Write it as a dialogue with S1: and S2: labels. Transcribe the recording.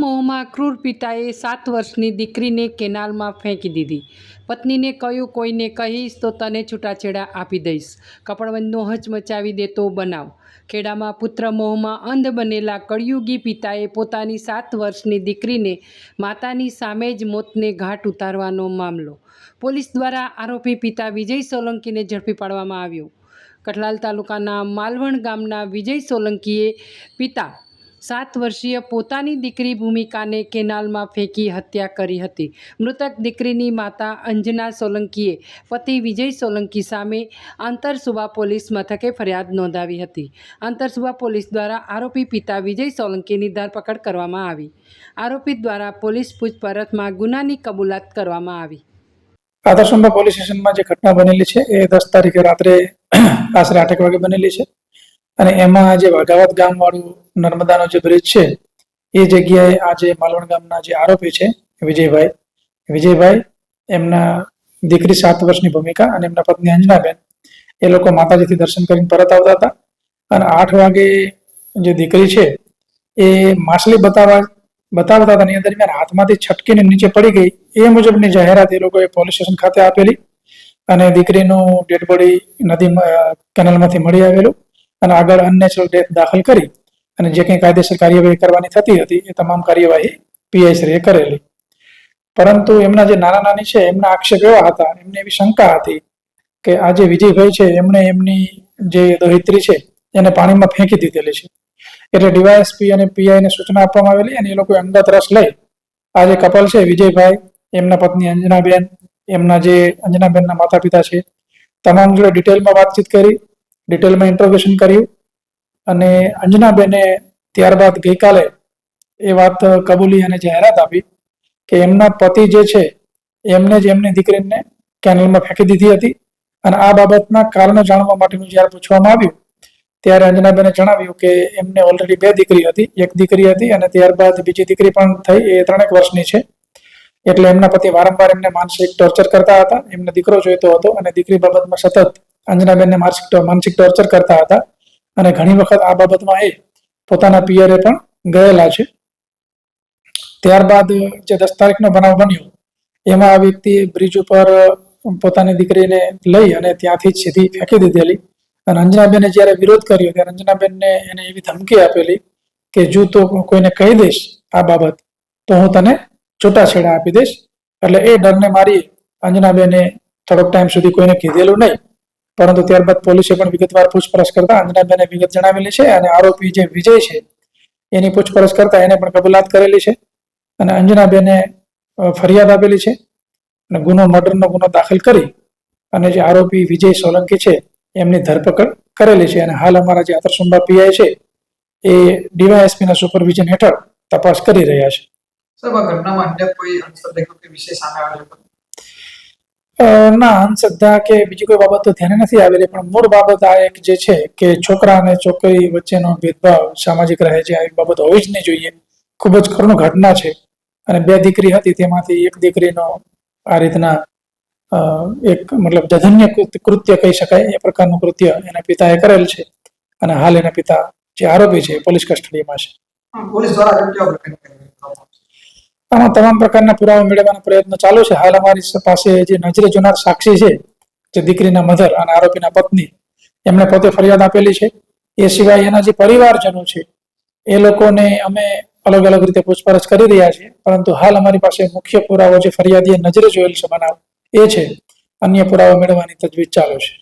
S1: વડગામમાં ક્રૂર પિતાએ સાત વર્ષની દીકરીને કેનાલમાં ફેંકી દીધી. પત્નીને કહ્યું, કોઈને કહીશ તો તને છૂટાછેડા આપી દઈશ. કપડવંજનો હચમચાવી દેતો બનાવ. ખેડામાં પુત્ર મોહમાં અંધ બનેલા કળિયુગી પિતાએ પોતાની સાત વર્ષની દીકરીને માતાની સામે જ મોતને ઘાટ ઉતારવાનો મામલો. પોલીસ દ્વારા આરોપી પિતા વિજય સોલંકીને ઝડપી પાડવામાં આવ્યો. કઠલાલ તાલુકાના માલવણ ગામના વિજય સોલંકીએ પિતા સાત વર્ષીય પોતાની દીકરી ભૂમિકાને કેનાલમાં ફેંકી હત્યા કરી હતી. મૃતક દીકરીની માતા અંજના સોલંકીએ પતિ વિજય સોલંકી સામે આંતરસુબા પોલીસ મથકે ફરિયાદ નોંધાવી હતી. આંતરસુબા પોલીસ દ્વારા આરોપી પિતા વિજય સોલંકીની ધરપકડ કરવામાં આવી. આરોપી દ્વારા પોલીસ પૂછપરછમાં ગુનાની કબૂલાત કરવામાં આવી.
S2: આદર્શંબા પોલીસ સ્ટેશનમાં જે ઘટના બનેલી છે એ દસ તારીખે રાત્રે, આશરે આઠેક વાગે બનેલી છે. અને એમાં જે વાઘાવત ગામ વાળું નર્મદાનો જે બ્રિજ છે, એ જગ્યાએ આજે માલવણ ગામના જે આરોપી છે, વિજયભાઈ વિજયભાઈ એમના દીકરી સાત વર્ષની ભૂમિકા અને એમના પત્ની અંજનાબેન, એ લોકો માતાજીથી દર્શન કરીને પરત આવતા હતા. અને આઠ વાગે જે દીકરી છે, એ માછલી બતાવવા, બતાવતા હતા. એની દરમિયાન હાથમાંથી છટકીને નીચે પડી ગઈ. એ મુજબની જાહેરાત એ લોકોએ પોલીસ સ્ટેશન ખાતે આપેલી અને દીકરીનું ડેડ બોડી નદી કેનાલમાંથી મળી આવેલું. અને આગળ અનનેચરલ ડેથ દાખલ કરી અને જે કંઈ કાયદેસર કાર્યવાહી કરવાની થતી હતી એ તમામ કાર્યવાહી પીઆઈશ્રીએ કરેલી. પરંતુ એમના જે નાના નાની છે, એમના આક્ષેપ એવા હતા, એમને એવી શંકા હતી કે આ જે વિજયભાઈ છે, એમણે એમની જે દોહિત્રી છે, એને પાણીમાં ફેંકી દીધેલી છે. એટલે ડીવાયએસપી અને પીઆઈને સૂચના આપવામાં આવેલી અને એ લોકોએ અંગત રસ લઈ આ જે કપલ છે, વિજયભાઈ, એમના પત્ની અંજનાબેન, એમના જે અંજનાબેનના માતા પિતા છે, તમામ જોડે ડિટેલમાં વાતચીત કરી ડિટેલમાં ઇન્ટ્રોગેશન કર્યું અને અંજનાબેને ત્યારબાદ ગઈકાલે એ વાત કબૂલી અને જાહેરાત આપી કે એમના પતિ જે છે, એમને જ એમની દીકરીને કેનલમાં ફેંકી દીધી હતી અને આ બાબતના કારણો જાણવા માટેનું જ્યારે પૂછવામાં આવ્યું, ત્યારે અંજનાબેને જણાવ્યું કે એમને ઓલરેડી બે દીકરી હતી, એક દીકરી હતી અને ત્યારબાદ બીજી દીકરી પણ થઈ, એ ત્રણેક વર્ષની છે. એટલે એમના પતિ વારંવાર એમને માનસિક ટોર્ચર કરતા હતા, એમને દીકરો જોઈતો હતો અને દીકરી બાબતમાં સતત અંજનાબેનને માનસિક માનસિક ટોર્ચર કરતા હતા. અને ઘણી વખત આ બાબતમાં એ પોતાના પિયરે પણ ગયેલા છે. ત્યારબાદ જે દસ તારીખનો બનાવ બન્યો, એમાં આ વ્યક્તિએ બ્રિજ ઉપર પોતાની દીકરીને લઈ અને ત્યાંથી જ સીધી ફેંકી દીધેલી. અને અંજનાબેને જ્યારે વિરોધ કર્યો, ત્યારે અંજનાબેનને એને એવી ધમકી આપેલી કે, જો તો કોઈને કહી દઈશ આ બાબત, તો હું તને છૂટાછેડા આપી દઈશ. એટલે એ ડરને મારી અંજનાબેને થોડોક ટાઈમ સુધી કોઈને કીધેલું નહીં. પરંતુ ત્યારબાદ પોલીસે પણ વિગતવાર પૂછપરછ કરતા અંજનાબેને વિગત જણાવેલી છે અને આરોપી જે વિજય છે, એની પૂછપરછ કરતા એને પણ કબૂલાત કરેલી છે અને અંજનાબેને ફરિયાદ આપેલી છે અને ગુનો, મર્ડરનો ગુનો દાખલ કરી અને જે આરોપી વિજય સોલંકી છે, એમની ધરપકડ કરેલી છે અને હાલ અમારા જે આતરસુંબા પીઆઈ છે, એ ડીવાયએસપીના સુપરવિઝન હેઠળ તપાસ કરી રહ્યા છે.
S3: સર ઘટનામાં અન્ય કોઈ અંતર વિષય સામે આવેલો
S2: ના, અંધશ્રદ્ધા કે બીજી કોઈ બાબત ધ્યાને નથી આવેલી, પણ મૂળ બાબત આ એક જે છે કે છોકરા અને છોકરી વચ્ચેનો ભેદભાવ સામાજિક રહે છે આવી બાબત હોવી જ નહીં જોઈએ. ખૂબ જ કરુણ ઘટના છે. અને બે દીકરી હતી, તેમાંથી એક દીકરીનો આ રીતના એક મતલબ જધન્ય કૃત્ય કહી શકાય, એ પ્રકારનું કૃત્ય એના પિતાએ કરેલ છે. અને હાલ એના પિતા જે આરોપી છે પોલીસ કસ્ટડીમાં છે.
S3: પોલીસ દ્વારા
S2: આમાં તમામ પ્રકારના પુરાવા મેળવવાનો પ્રયત્ન ચાલુ છે. હાલ અમારી પાસે જે નજરે જોનાર સાક્ષી છે, જે દીકરીના મધર અને આરોપીના પત્ની, એમણે પોતે ફરિયાદ આપેલી છે. એ સિવાય એના જે પરિવારજનો છે, એ લોકોને અમે અલગ અલગ રીતે પૂછપરછ કરી રહ્યા છીએ. પરંતુ હાલ અમારી પાસે મુખ્ય પુરાવો જે ફરિયાદીએ નજરે જોયેલ છે બનાવ એ છે, અન્ય પુરાવા મેળવવાની તજવીજ ચાલુ છે.